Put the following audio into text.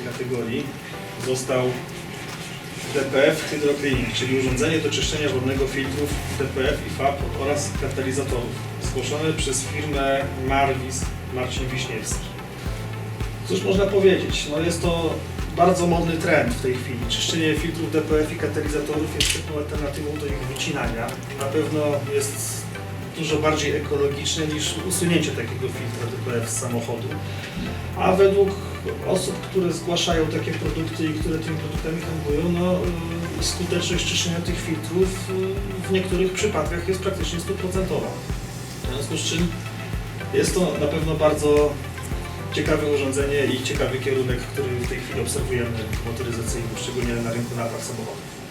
kategorii został DPF Hydrocleaning, czyli urządzenie do czyszczenia wodnego filtrów DPF i FAP oraz katalizatorów, zgłoszone przez firmę Marwis Marcin Wiśniewski. Cóż można powiedzieć, no jest to bardzo modny trend w tej chwili. Czyszczenie filtrów DPF i katalizatorów jest świetną alternatywą do ich wycinania. Na pewno jest dużo bardziej ekologiczne niż usunięcie takiego filtra DPF z samochodu. A według osób, które zgłaszają takie produkty i które tymi produktami handlują, no, y, skuteczność czyszczenia tych filtrów y, w niektórych przypadkach jest praktycznie stuprocentowa. W związku z czym jest to na pewno bardzo ciekawe urządzenie i ciekawy kierunek, który w tej chwili obserwujemy motoryzacyjny, szczególnie na rynku napraw samochodów.